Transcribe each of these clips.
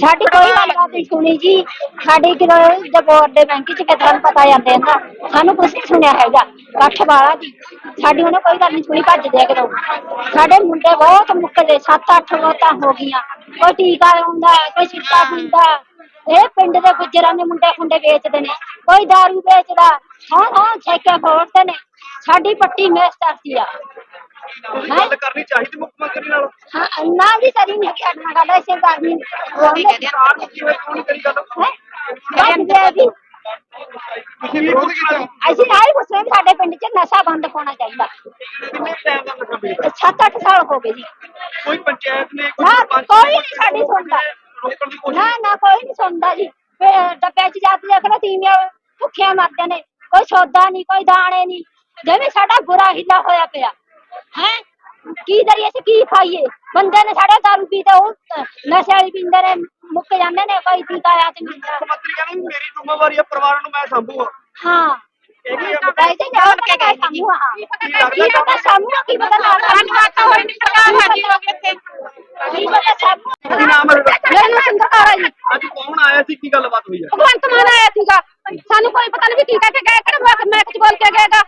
ਸਾਡੀ ਕੋਈ ਗੱਲਬਾਤ ਨਹੀਂ ਸੁਣੀ ਜੀ ਸਾਡੀ ਕਿਲੋ ਜਬੋਰ ਦੇ ਬੈਂਕ ਚ ਕਿਤੇ ਨੂੰ ਪਤਾ ਜਾਂਦੇ ਨਾ ਸਾਨੂੰ ਕੁਛ ਨਹੀਂ ਸੁਣਿਆ ਹੈਗਾ ਕੱਠ ਵਾਲਾ ਦੀ ਸਾਡੀ ਉਹਨੇ ਕੋਈ ਗੱਲ ਨਹੀਂ ਸੁਣੀ ਭੱਜਦੇ ਕਿਦੋਂ ਸਾਡੇ ਮੁੰਡੇ ਬਹੁਤ ਮੁੱਕਦੇ 7-8 ਮੌਤਾਂ ਹੋ ਗਈਆਂ। ਕੋਈ ਟੀਕਾ ਲਾਉਂਦਾ ਕੋਈ ਸਿੱਟਾ ਪੀਂਦਾ ਇਹ ਪਿੰਡ ਦੇ ਗੁੱਜਰਾਂ ਦੇ ਮੁੰਡੇ ਖੁੰਡੇ ਵੇਚਦੇ ਨੇ ਕੋਈ ਦਾਰੂ ਵੇਚਦਾ। ਹਾਂ ਹਾਂ ਛੇਕੇ ਫੋੜਦੇ ਨੇ। ਸਾਡੀ ਪੱਟੀ ਮੇਸ ਕਰਦੀ ਆ। ਗੱਲ ਕਰਨੀ ਚਾਹੀਦੀ ਮੁੱਖ ਮੰਤਰੀ ਨਾਲ। ਹਾਂ ਨਾ ਜੀ ਕਰੀ ਨਹੀਂ ਕਿ ਅਡਨਾ ਗੱਲ ਐਸੇ ਕਰਨੀ ਉਹਨੇ ਸਰਕਾਰ ਨੂੰ ਕਿਵੇਂ ਨਹੀਂ ਕਰੀ ਗੱਲ ਹੈ? ਜੀ ਤੁਸੀਂ ਵੀ ਵਿਰੋਧ ਕੀਤਾ। ਅਸੀਂ ਆਏ ਪੁੱਛੇ ਵੀ ਸਾਡੇ ਪਿੰਡ 'ਚ ਨਸ਼ਾ ਬੰਦ ਹੋਣਾ ਚਾਹੀਦਾ। ਕਿੰਨੇ ਟਾਈਮ ਦਾ ਨਸ਼ਾ ਵੇਚਦਾ 7-8 ਸਾਲ ਹੋ ਗਏ ਜੀ। ਕੋਈ ਪੰਚਾਇਤ ਨੇ ਕੋਈ ਨੇ, ਨਹੀਂ ਸਾਡੀ ਸੁਣਦਾ। ਰੋਕਣ ਦੀ ਕੋਸ਼ਿਸ਼ ਨਾ ਨਾ ਕੋਈ ਨਹੀਂ ਸੁਣਦਾ ਜੀ। ਡੱਬੇ 'ਚ ਜਾ ਕੇ ਦੇਖਣਾ ਤੀਵੀਆਂ ਭੁੱਖੀਆਂ ਮਰਦੇ ਨੇ। ਕੋਈ ਸੌਦਾ ਨਹੀਂ ਕੋਈ ਦਾਣੇ ਨਹੀਂ। ਜਿਵੇਂ ਸਾਡਾ ਬੁਰਾ ਹਿੱਲਾ ਹੋਇਆ ਪਿਆ। ਹੈ? ਕੀ ਕਰੀਏ ਅਸੀਂ? ਕੀ ਖਾਈਏ? ਬੰਦੇ ਨੇ ਸਾਡੇ ਦਾਰੂ ਪੀਤੇ ਉਹ ਨਸ਼ੇ ਵਾਲੀ ਪੀਂਦੇ ਨੇ ਮੁੱਕ ਜਾਂਦੇ ਨੇ ਕੋਈ ਟੀਕਾ ਆ ਤੇ ਮੰਤਰੀ ਕਹਿੰਦੇ ਮੇਰੀ ਜ਼ਿੰਮੇਵਾਰੀ ਹੈ ਪਰਿਵਾਰ ਨੂੰ ਮੈਂ ਸੰਭੂਗਾ। ਹਾਂ। ਇਹ ਕੀ ਆ ਵੈਸੇ ਜਾਣ ਕੇ ਗਏ ਸਾਨੂੰ ਹਾਂ ਕੀ ਪਤਾ ਸਾਨੂੰ ਕੀ ਪਤਾ ਨਾ ਸਾਨੂੰ ਆਤਾ ਹੋਈ ਨਹੀਂ ਸਰਕਾਰ ਸਾਡੀ ਹੋ ਗਈ ਇੱਥੇ ਕੀ ਪਤਾ ਸਾਨੂੰ ਕੀ ਨਾਮ ਹੈ ਤੁਹਾਡਾ? ਮੇਰਾ ਨਾਮ ਸਿੰਧਾਰਾ ਹੈ ਜੀ ਅੱਜ ਕੌਣ ਆਇਆ ਸੀ? ਕੀ ਗੱਲਬਾਤ ਹੋਈ ਹੈ? ਭਗਵੰਤ ਮਾਨ ਆਇਆ ਸੀਗਾ। ਸਾਨੂੰ ਕੋਈ ਪਤਾ ਨਹੀਂ ਵੀ ਕੀ ਕਹਿ ਕੇ ਗਏ ਕਿਹੜਾ ਮੈਂ ਮੈਂ ਕੁਝ ਬੋਲ ਕੇ ਗਏਗਾ।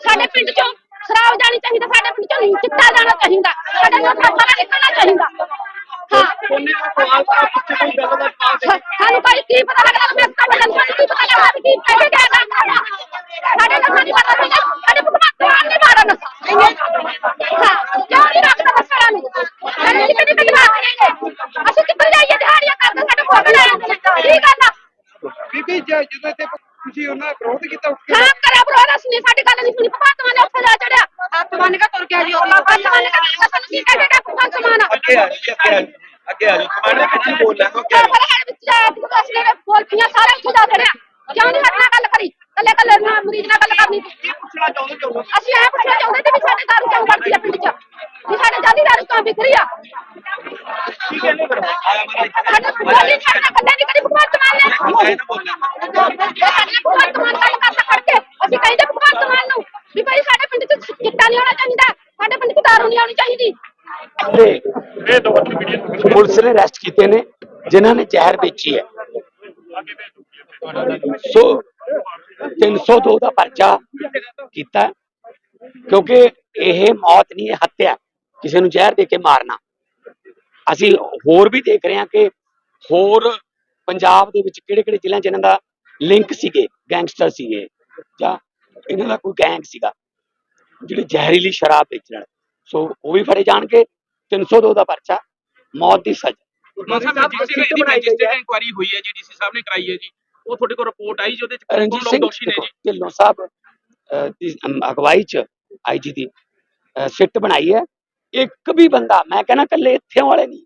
ਸਾਡੇ ਪਿੰਡ ਚੋਂ ਸ਼ਰਾਬ ਜਾਣੀ ਚਾਹੀਦਾ ਸਾਡੇ ਪਿੰਡ ਚੋਂ ਨਹੀਂ ਚਿੱਟਾ ਜਾਣਾ ਚਾਹੀਦਾ ਸਾਡੇ ਨਾਲ ਸਾਰਾ ਨਿਕਲਣਾ ਚਾਹੀਦਾ। ਹਾਂ। ਉਹਨੇ ਸਵਾਲ ਤਾਂ ਪੁੱਛੇ ਕੋਈ ਗੱਲਬਾਤ ਪਾ ਸਾ- ਸਾਨੂੰ ਕੋਈ ਕੀ ਪਤਾ ਲੱਗਦਾ ਮੈਂ ਤਾਂ ਬਦਲ ਸਾਨੂੰ ਕੀ ਪਤਾ ਲੱਗਦਾ ਕੀ ਕਹਿ ਕੇ ਗਏਗਾ ਸਾਡੇ ਨਾਲ ਨਹੀਂ ਪਤਾ ਲੱਗਦਾ ਸਾਡੇ ਭਗਵੰਤ ਮਾਨ ਨੇ ਮਾਰਾ ਨਸ਼ਾ ਹਾਂ ਕਿਉਂ ਨਹੀਂ ਰੱਖਦਾ ਨਸ਼ਾ ਨੂੰ? ਸਾਡੇ ਕਿਤੇ ਕਿਤੇ ਜਵਾਬ ਨਹੀਂ ਅਸੀਂ ਕਿੱਥੇ ਜਾਈਏ ਦਿਹਾੜੀਆਂ ਕਰਦੇ ਸਾਡੇ ਕੋਲ ਲੈ ਕੀ ਕਰਨਾ? ਬੀਬੀ ਜੇ ਜਦੋਂ ਇੱਥੇ ਤੁਸੀਂ ਉਹਨਾਂ ਦਾ ਵਿਰੋਧ ਕੀਤਾ ਉੱਠ ਕੇ ਹਾਂ ਕਰਿਆ ਬਰੋਦਾ ਸੁਣੀ ਸਾਡੀ ਗੱਲ ਨਹੀਂ ਸੁਣੀ। ਭਗਵੰਤ ਮਾਨ ਨੇ ਉੱਥੇ ਜਾ ਚੜਿਆ ਹੱਥ ਬੰਨ ਕੇ ਤੁਰ ਗਿਆ ਜੀ ਉਹ ਭਗਵੰਤ ਮਾਨ ਨੇ ਕਹਿੰਦਾ ਸਾਨੂੰ ਕੀ ਕਹਿ ਕੇ ਭਗਵੰਤ ਮਾਨ। ਅੱਗੇ ਆ ਜੀ ਅੱਗੇ ਆ ਜੀ ਅੱਗੇ ਆ ਜੀ ਤੁਹਾਡੇ ਵਿੱਚ ਹੀ ਬੋਲ ਲੈਣਾ ਕਿਆ ਬੜਾ ਹੈ ਵਿੱਚ ਜਾ ਤੂੰ ਅਸਲੇ ਨੇ ਬੋਲਤੀਆਂ ਸਾਰੇ ਉੱਥੇ ਜਾ ਚੜਿਆ ਕਿਉਂ ਨਹੀਂ ਸਾਡੇ ਨਾਲ ਗੱਲ ਕਰੀ? ਕੱਲੇ ਕੱਲੇ ਨਾਲ ਮਰੀਜ਼ ਨਾਲ ਗੱਲ ਕਰਨੀ। ਕੀ ਪੁੱਛਣਾ ਚਾਹੁੰਦੇ ਚਾਹੁੰਦੇ ਅਸੀਂ ਇਹ ਪੁੱਛਣਾ ਚਾਹੁੰਦੇ ਤੇ ਵੀ ਸਾਡੇ ਦਾਰੂ ਕਿਉਂ ਵੜਦੀ ਆ ਪਿੰਡ 'ਚ? ਵੀ ਸਾਡੇ ਜਾਦੀ ਦਾਰੂ ਕਿਉਂ ਵਿਕ ਰਹੀ ਆ? ਕੀ ਕਹਿੰਦੇ ਫਿਰ? ਬੋਲੀ ਛੱਡਣਾ ਕੱਲੇ ਨਹੀਂ ਕਰੀ ਭਗਵੰਤ ਮਾਨ ਨੇ ਸਾਡੇ ਭਗਵੰਤ ਮਾਨ ਗੱਲ ਕਰਦਾ ਫੜ ਕੇ। ਅਸੀਂ ਕਹਿੰਦੇ ਭਗਵੰਤ ਮਾਨ ਨੂੰ ਵੀ ਭਾਈ ਸਾਡੇ ਪਿੰਡ 'ਚ ਚਿੱਟਾ ਨਹੀਂ ਆਉਣਾ ਚਾਹੀਦਾ। ਸਾਡੇ ਪਿੰਡ 'ਚ ਦਾਰੂ ਨਹੀਂ ਆਉਣੀ ਚਾਹੀਦੀ। ਤੇ ਇਹ ਦੋ ਅੱਠ ਵੀਡੀਓ ਪੁਲਿਸ ਨੇ ਅਰੈਸਟ ਕੀਤੇ ਨੇ ਜਿਨ੍ਹਾਂ ਨੇ ਜ਼ਹਿਰ ਵੇਚੀ ਹੈ। ਸੋ 302 ਦਾ ਪਰਚਾ ਕੀਤਾ ਕਿਉਂਕਿ ਇਹ ਮੌਤ ਨਹੀਂ ਹੈ ਹੱਤਿਆ। ਕਿਸੇ ਨੂੰ ਜ਼ਹਿਰ ਦੇ ਕੇ ਮਾਰਨਾ। ਅਸੀਂ ਹੋਰ ਵੀ ਦੇਖ ਰਹੇ ਹਾਂ ਕਿ ਹੋਰ ਪੰਜਾਬ ਦੇ ਵਿੱਚ ਕਿਹੜੇ ਕਿਹੜੇ ਜ਼ਿਲ੍ਹਿਆਂ 'ਚ ਇਹਨਾਂ ਦਾ ਲਿੰਕ ਸੀਗੇ ਗੈਂਗਸਟਰ ਸੀਗੇ ਜਾਂ ਇਹਨਾਂ ਦਾ ਕੋਈ ਗੈਂਗ ਸੀਗਾ ਜਿਹੜੇ ਜ਼ਹਿਰੀਲੀ ਸ਼ਰਾਬ ਵੇਚਣ ਸੋ ਉਹ ਵੀ ਫੜੇ ਜਾਣਗੇ 302 ਦਾ ਪਰਚਾ ਮੌਤ ਦੀ ਸਜ਼ਾ। ਇਨਕੁਆਇਰੀ ਹੋਈ ਹੈ ਜੀ ਡੀਸੀ ਸਾਹਿਬ ਨੇ ਕਰਾਈ ਹੈ ਜੀ ਉਹ ਤੁਹਾਡੇ ਕੋਲ ਰਿਪੋਰਟ ਆਈ ਜੀ ਉਹਦੇ ਚ ਰਣਜੀਤ ਲੋਕ ਸਿੰਘ ਦੋਸ਼ੀ ਨੇ ਦੇਖੋ, ਜੀ? ਢਿੱਲੋਂ ਸਾਹਿਬ ਦੀ ਅਗਵਾਈ ਚ ਆਈਜੀ ਦੀ ਸਿੱਟ ਬਣਾਈ ਹੈ। ਇੱਕ ਵੀ ਬੰਦਾ ਮੈਂ ਕਹਿੰਦਾ ਕੱਲੇ ਇੱਥੇ ਵਾਲੇ ਨਹੀਂ।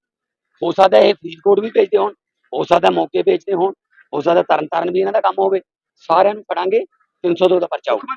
ਹੋ ਸਕਦਾ ਇਹ ਫਰੀਦਕੋਟ ਵੀ ਭੇਜਦੇ ਹੋਣ ਹੋ ਸਕਦਾ ਮੌਕੇ ਭੇਜਦੇ ਹੋਣ ਹੋ ਸਕਦਾ ਤਰਨ ਤਾਰਨ ਵੀ ਇਹਨਾਂ ਦਾ ਕੰਮ ਹੋਵੇ। ਸਾਰਿਆਂ ਨੂੰ ਫੜਾਂਗੇ 302 ਦਾ ਪਰਚਾ ਹੋਊਗਾ।